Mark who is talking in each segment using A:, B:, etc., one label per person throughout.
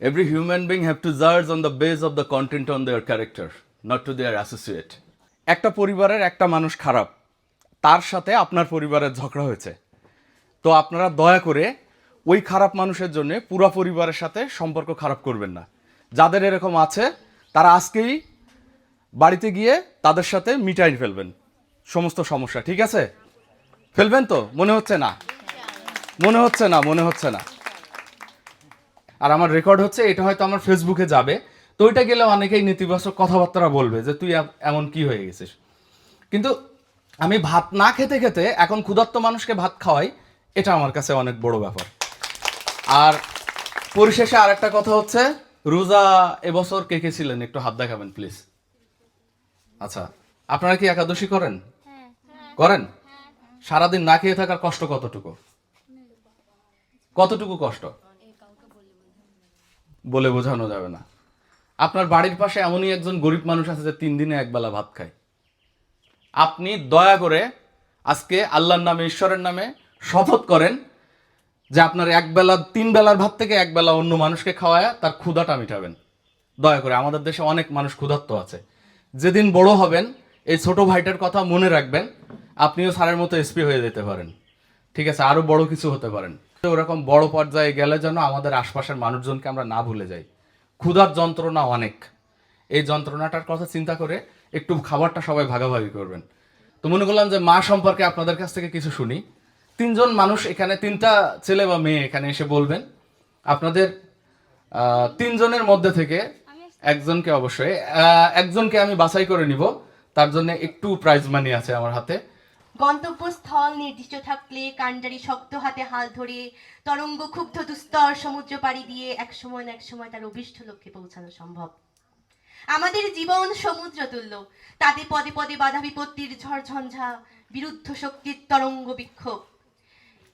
A: Every human being have to judge on the base of the content on their character, not to their associate. একটা পরিবারের একটা মানুষ খারাপ তার সাথে আপনার পরিবারের ঝগড়া হয়েছে। তো আপনারা দয়া করে ওই খারাপ মানুষের জন্য পুরো পরিবারের সাথে সম্পর্ক খারাপ করবেন না। যাদের এরকম আছে তারা আজকেই বাড়িতে গিয়ে তাদের সাথে মিটাই ফেলবেন। সমস্ত সমস্যা ঠিক আছে? ফেলবেন তো? মনে হচ্ছে না? মনে হচ্ছে না মনে হচ্ছে না। আর আমার রেকর্ড হচ্ছে, এটা হয়তো আমার ফেসবুকে যাবে। তো ওইটা গেলে অনেকেই নেতিবাচক কথাবার্তা বলবে যে, তুই এমন কি হয়ে গেছিস? কিন্তু আমি ভাত না খেতে খেতে এখন ক্ষুধার্ত মানুষকে ভাত খাওয়াই, এটা আমার কাছে অনেক বড় ব্যাপার। আর পরিশেষে আরেকটা কথা হচ্ছে, রোজা এবছর কে কে ছিলেন? একটু হাত দেখাবেন প্লিজ আচ্ছা আপনারা কি একাদশী করেন? করেন? সারাদিন না খেয়ে থাকার কষ্ট কতটুকু? কতটুকু কষ্ট? বলে বোঝানো যাবে না। আপনার বাড়ির পাশে এমনই একজন গরিব মানুষ আছে যে তিন দিনে একবেলা ভাত খায়। আপনি দয়া করে আজকে আল্লাহর নামে, ঈশ্বরের নামে শপথ করেন যে আপনার একবেলা তিন বেলার ভাত থেকে একবেলা অন্য মানুষকে খাওয়ায় তার ক্ষুধাটা মিটাবেন। দয়া করে, আমাদের দেশে অনেক মানুষ ক্ষুধার্ত আছে। যেদিন বড় হবেন, এই ছোট ভাইটার কথা মনে রাখবেন, আপনিও স্যারের মতো এসপি হয়ে যেতে পারেন। ঠিক আছে আরও বড় কিছু হতে পারেন। ওরকম বড় পর্যায়ে গেলে যেন আমাদের আশপাশের মানুষজনকে আমরা না ভুলে যাই। ক্ষুধার যন্ত্রণা অনেক। এই যন্ত্রণাটার কথা চিন্তা করে একটু খাবারটা সবাই ভাগাভাগি করবেন। তো মনে করলাম যে মা সম্পর্কে আপনাদের কাছ থেকে কিছু শুনি। তিনজন মানুষ এখানে, তিনটা ছেলে বা মেয়ে এখানে এসে বলবেন। আপনাদের তিনজনের মধ্যে থেকে একজনকে অবশ্যই একজনকে আমি বাছাই করে নিব। তার জন্য একটু প্রাইজ মানি আছে আমার হাতে।
B: গন্তব্যস্থল নির্দিষ্ট থাকলে কাণ্ডারি শক্ত হাতে হাল ধরে তরঙ্গ ক্ষুব্ধ দুস্তর সমুদ্র পাড়ি দিয়ে এক সময় না এক সময় তার অভিষ্ট লক্ষ্যে পৌঁছানো সম্ভব। আমাদের জীবন সমুদ্র তুল্য। তাতে পদে পদে বাধা বিপত্তির ঝড় ঝঞ্ঝা বিরুদ্ধ শক্তির তরঙ্গ বিক্ষোভ।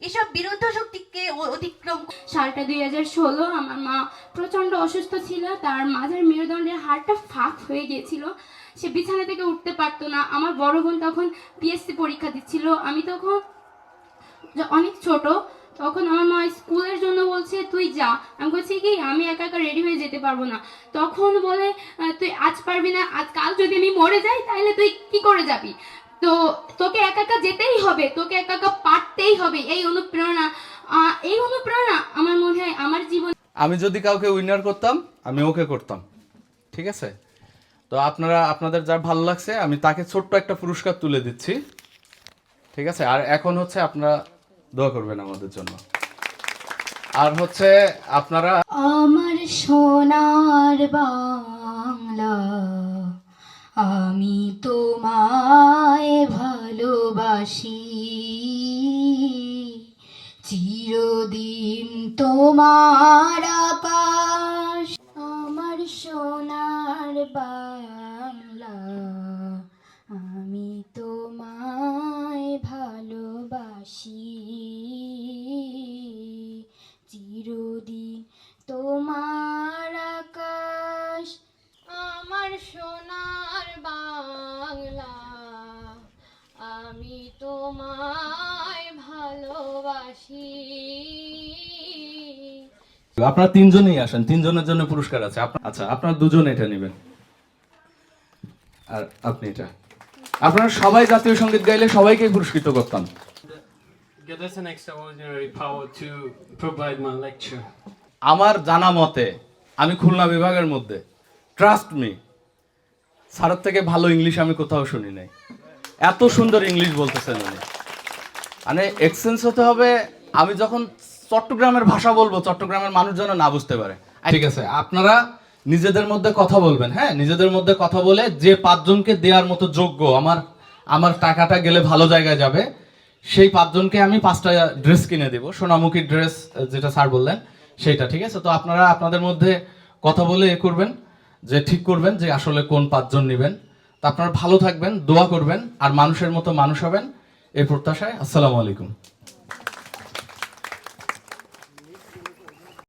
B: এসব বিরুদ্ধ শক্তিকে অতিক্রম
C: সালটা দুই হাজার ষোলো, আমার মা প্রচণ্ড অসুস্থ ছিল, তার মাঝের মেরুদণ্ডের হাড়টা ফাঁক হয়ে গিয়েছিল। সে বিছানা থেকে উঠতে পারতো না। আমার বড় বোন তখন পিএসসি পরীক্ষা দিচ্ছিল। আমি তখন অনেক ছোট, তখন আমার মা স্কুলের জন্য বলছে, তুই যা। আমি বলছি, কি? আমি একা একা রেডি হয়ে যেতে পারব না। তখন বলে তুই আজ পারবি না। আজ কাল যদি আমি মরে যাই, তাহলে তুই কি করে যাবি? তো তোকে একা একা যেতেই হবে। তোকে একা একা পারতেই হবে এই অনুপ্রেরণা এই অনুপ্রেরণা আমার মনে হয় আমার জীবন
A: আমি যদি কাউকে উইনার করতাম আমি ওকে করতাম। ঠিক আছে? তো আপনারা আপনাদের যার ভালো লাগছে আমি তাকে ছোট্ট একটা পুরস্কার তুলে দিচ্ছি। ঠিক আছে? আর এখন হচ্ছে আপনারা দোয়া করবেন আমাদের জন্য। আর হচ্ছে আপনারা
C: আমার সোনার বাংলা আমি তোমায় ভালোবাসি। তোমার আকাশ, আমার সোনার বাংলা। আমি তোমায় ভালোবাসি। চিরদিন তোমার আকাশ, আমার সোনার বাংলা। আমি তোমায় ভালোবাসি।
A: আপনারা তিনজনেই আসেন তিনজনের জন্য পুরস্কার আছে। আচ্ছা আপনারা দুজন এটা নেবেন। আর আপনি এটা। আপনারা সবাই জাতীয় সংগীত গাইলে সবাইকে পুরস্কৃত করতাম. আমার জানা মতে আমি খুলনা বিভাগের মধ্যে ট্রাস্ট মি স্যারের থেকে ভালো ইংলিশ আমি কোথাও শুনি নাই। এত সুন্দর ইংলিশ বলতেছেন উনি। মানে এক্সচেঞ্জ হতে হবে আমি যখন চট্টগ্রামের ভাষা বলব, চট্টগ্রামের মানুষ যেন না বুঝতে পারে। ঠিক আছে, আপনারা নিজেদের মধ্যে কথা বলবেন হ্যাঁ? নিজেদের মধ্যে কথা বলে যে পাঁচজনকে দেওয়ার মতো যোগ্য, আমার আমার টাকাটা গেলে ভালো জায়গায় যাবে, সেই পাঁচজনকে আমি পাঁচটা ড্রেস কিনে দেবো, সোনামুখী ড্রেস যেটা স্যার বললেন, সেইটা, ঠিক আছে? তো আপনারা আপনাদের মধ্যে কথা বলে এ করবেন, যে ঠিক করবেন যে আসলে কোন পাঁচজন নেবেন। তা আপনারা ভালো থাকবেন, দোয়া করবেন, আর মানুষের মতো মানুষ হবেন এই প্রত্যাশায়। আসসালামু আলাইকুম।